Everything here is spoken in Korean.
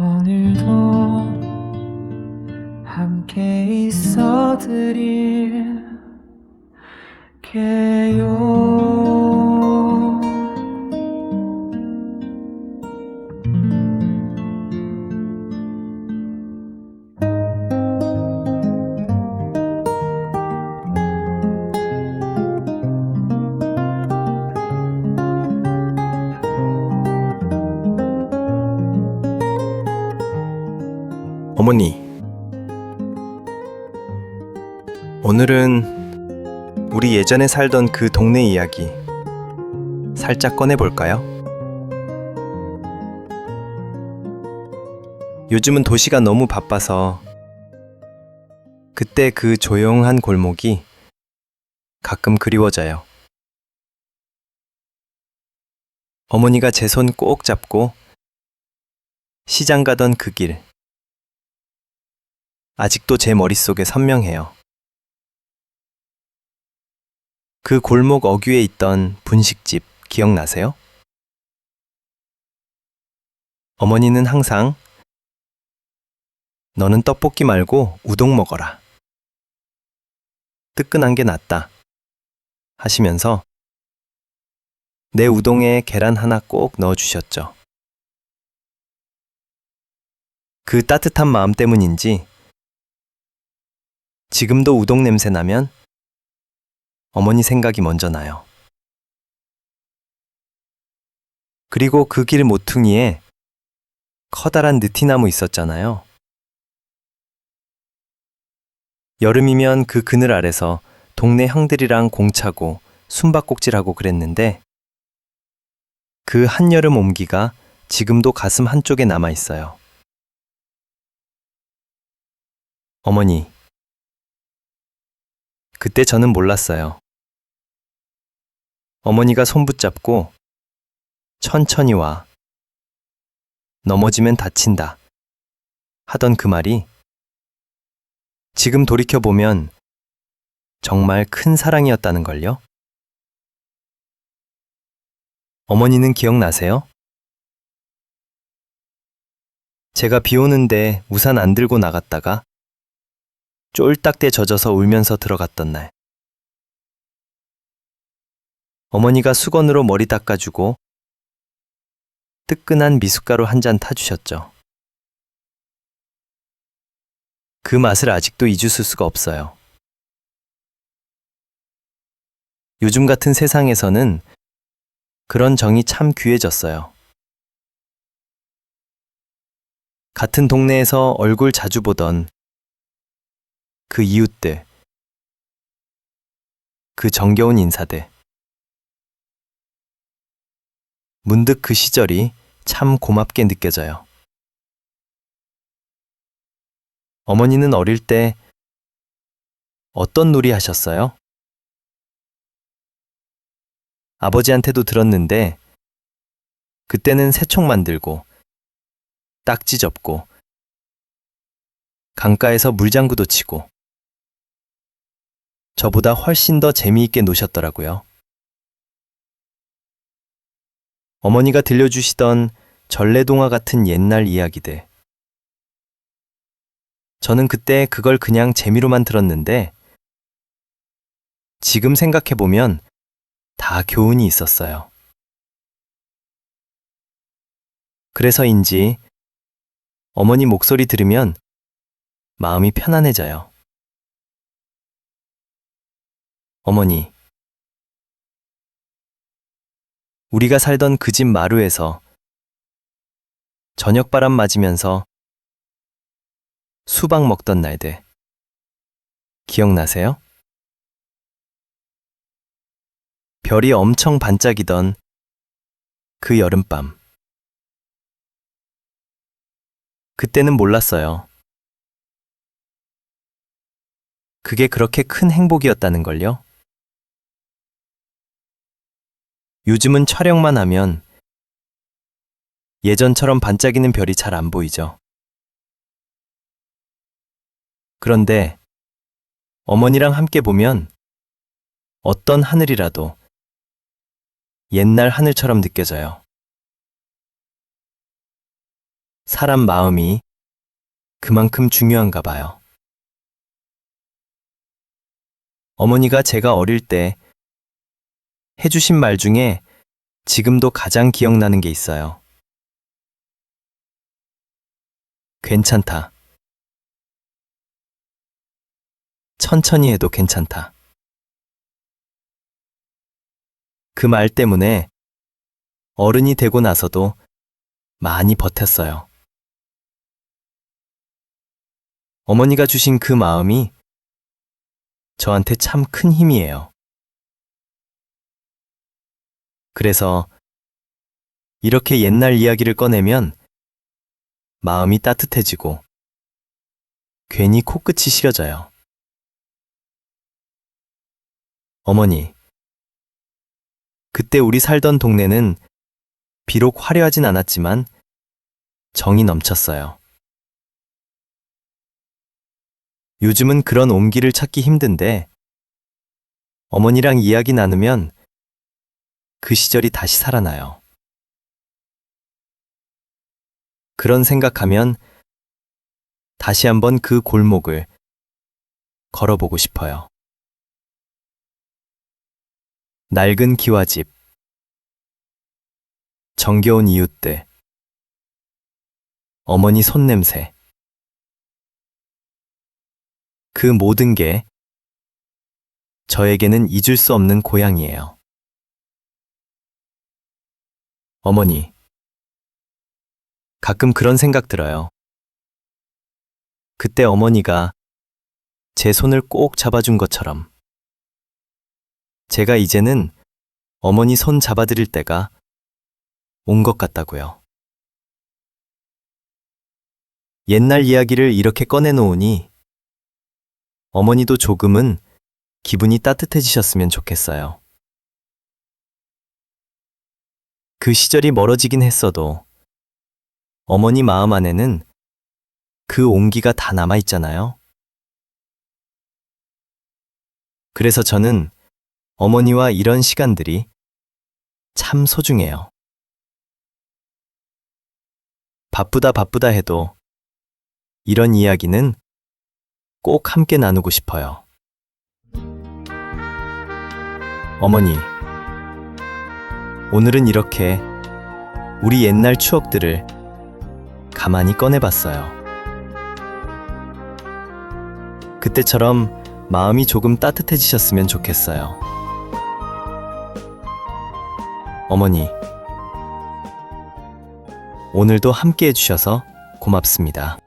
오늘도 함께 있어 드릴게 어머니, 오늘은 우리 예전에 살던 그 동네 이야기 살짝 꺼내볼까요? 요즘은 도시가 너무 바빠서 그때 그 조용한 골목이 가끔 그리워져요. 어머니가 제 손 꼭 잡고 시장 가던 그 길. 아직도 제 머릿속에 선명해요. 그 골목 어귀에 있던 분식집 기억나세요? 어머니는 항상 너는 떡볶이 말고 우동 먹어라. 뜨끈한 게 낫다. 하시면서 내 우동에 계란 하나 꼭 넣어 주셨죠. 그 따뜻한 마음 때문인지 지금도 우동 냄새 나면 어머니 생각이 먼저 나요. 그리고 그 길 모퉁이에 커다란 느티나무 있었잖아요. 여름이면 그 그늘 아래서 동네 형들이랑 공차고 숨바꼭질하고 그랬는데 그 한여름 옴기가 지금도 가슴 한쪽에 남아 있어요. 어머니, 그때 저는 몰랐어요. 어머니가 손 붙잡고 천천히 와. 넘어지면 다친다. 하던 그 말이 지금 돌이켜보면 정말 큰 사랑이었다는 걸요. 어머니는 기억나세요? 제가 비 오는데 우산 안 들고 나갔다가 쫄딱대 젖어서 울면서 들어갔던 날. 어머니가 수건으로 머리 닦아주고 뜨끈한 미숫가루 한 잔 타주셨죠. 그 맛을 아직도 잊으실 수가 없어요. 요즘 같은 세상에서는 그런 정이 참 귀해졌어요. 같은 동네에서 얼굴 자주 보던 그 이웃들, 그 정겨운 인사들. 문득 그 시절이 참 고맙게 느껴져요. 어머니는 어릴 때 어떤 놀이 하셨어요? 아버지한테도 들었는데, 그때는 새총 만들고, 딱지 접고, 강가에서 물장구도 치고, 저보다 훨씬 더 재미있게 노셨더라고요. 어머니가 들려주시던 전래동화 같은 옛날 이야기들. 저는 그때 그걸 그냥 재미로만 들었는데, 지금 생각해보면 다 교훈이 있었어요. 그래서인지 어머니 목소리 들으면 마음이 편안해져요. 어머니, 우리가 살던 그 집 마루에서 저녁바람 맞으면서 수박 먹던 날들 기억나세요? 별이 엄청 반짝이던 그 여름밤. 그때는 몰랐어요. 그게 그렇게 큰 행복이었다는 걸요? 요즘은 촬영만 하면 예전처럼 반짝이는 별이 잘 안 보이죠. 그런데 어머니랑 함께 보면 어떤 하늘이라도 옛날 하늘처럼 느껴져요. 사람 마음이 그만큼 중요한가 봐요. 어머니가 제가 어릴 때 해주신 말 중에 지금도 가장 기억나는 게 있어요. 괜찮다. 천천히 해도 괜찮다. 그 말 때문에 어른이 되고 나서도 많이 버텼어요. 어머니가 주신 그 마음이 저한테 참 큰 힘이에요. 그래서 이렇게 옛날 이야기를 꺼내면 마음이 따뜻해지고 괜히 코끝이 시려져요. 어머니, 그때 우리 살던 동네는 비록 화려하진 않았지만 정이 넘쳤어요. 요즘은 그런 온기를 찾기 힘든데 어머니랑 이야기 나누면 그 시절이 다시 살아나요. 그런 생각하면 다시 한번 그 골목을 걸어보고 싶어요. 낡은 기와집, 정겨운 이웃들, 어머니 손냄새. 그 모든 게 저에게는 잊을 수 없는 고향이에요. 어머니, 가끔 그런 생각 들어요. 그때 어머니가 제 손을 꼭 잡아준 것처럼 제가 이제는 어머니 손 잡아드릴 때가 온 것 같다고요. 옛날 이야기를 이렇게 꺼내놓으니 어머니도 조금은 기분이 따뜻해지셨으면 좋겠어요. 그 시절이 멀어지긴 했어도 어머니 마음 안에는 그 온기가 다 남아 있잖아요. 그래서 저는 어머니와 이런 시간들이 참 소중해요. 바쁘다 바쁘다 해도 이런 이야기는 꼭 함께 나누고 싶어요. 어머니, 오늘은 이렇게 우리 옛날 추억들을 가만히 꺼내봤어요. 그때처럼 마음이 조금 따뜻해지셨으면 좋겠어요. 어머니, 오늘도 함께 해주셔서 고맙습니다.